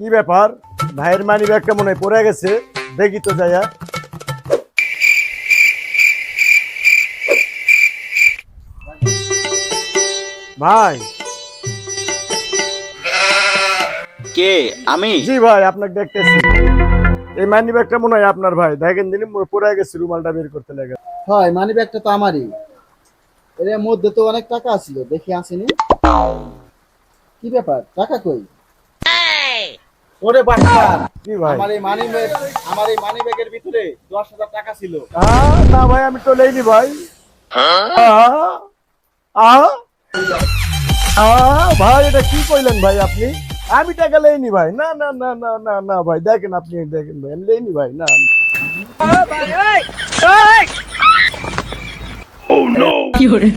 কি ব্যাপার? ভাইয়ের মানি ব্যাগটা মনে হয়? পড়ে গেছে। দেখি তো যাইয়া ভাই। কে? আমি? জি ভাই আপনাকে দেখতেছি। এই মানি ব্যাগটা মনে হয় আপনার ভাই? দেখেন দিন পড়ে গেছে রুমালটা বের করতে লাগে। হয় মানি ব্যাগটা তো আমারই। এর মধ্যে তো অনেক টাকা ছিল দেখি আসেনি কি ব্যাপার? টাকা কই? ওরে বাচ্চা! কি ভাই? আমার এই মানি ব্যাগ আমার এই মানি ব্যাগের ভিতরে দশ হাজার টাকা ছিল। আহ, না ভাই আমি তো লেইনি ভাই। আহ, ভাই এটা কি কইলেন ভাই আপনি? আমি টাকা লেইনি ভাই। না না না না না না ভাই দেখেন আপনি দেখেন ভাই আমি লেইনি ভাই না। না। কি hore